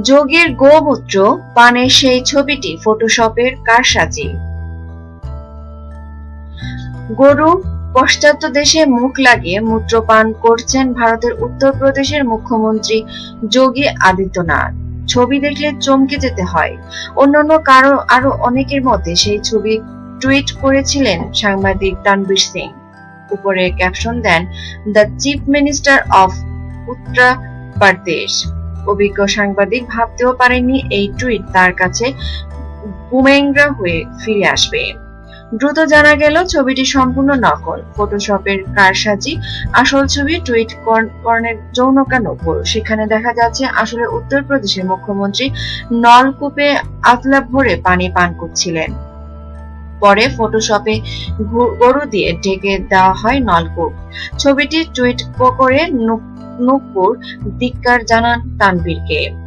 যোগীর গোমূত্র পানের সেই ছবিটি ফটোশপের কারসাজি। গরু পশ্চাৎ দেশে মুখ লাগিয়ে মূত্রপান করছেন ভারতের উত্তরপ্রদেশের মুখ্যমন্ত্রী যোগী আদিত্যনাথ। ছবি দেখলে চমকে যেতে হয়। অন্যান্য কারও আরও অনেকের মতে সেই ছবি টুইট করেছিলেন সাংবাদিক তানবীর সিং। উপরে caption then, the chief minister of Uttar Pradesh অভিজ্ঞ সাংবাদিক ভাবতেও পারেননি এই টুইট, তার কাছে বুমেংরা হয়ে ফিরে আসবে। দ্রুত জানা গেল ছবিটি সম্পূর্ণ নকল। ফটোশপের কারসাজি, আসল ছবি টুইট কর্ণের যৌনকা নকল সেখানে দেখা যাচ্ছে আসলে উত্তরপ্রদেশের মুখ্যমন্ত্রী নলকূপে আতলা ভরে পানি পান করছিলেন। পরে ফটোশপে গরু দিয়ে ঢেকে দেওয়া হয় নলকূপ। ছবিটি টুইট করে নূপুর ধিক্কার জানান তানবীরকে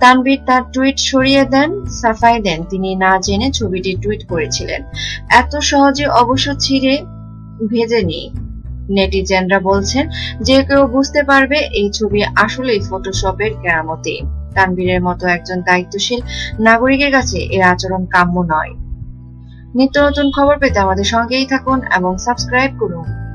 তানবীর তার টুইট সরিয়ে দেন, সাফাই দেন। তিনি না জেনে ছবিটি টুইট করেছিলেন। এত সহজে অবশ্য ছিঁড়ে ভেজেনি। নেটিজেনরা বলছেন, যে কেউ বুঝতে পারবে, এই ছবি আসলেই ফটোশপের কেরামতি। তানবীরের মতো একজন দায়িত্বশীল নাগরিকের কাছে এর আচরণ কাম্য নয়। নিত্য নতুন খবর পেতে আমাদের সঙ্গেই থাকুন এবং সাবস্ক্রাইব করুন।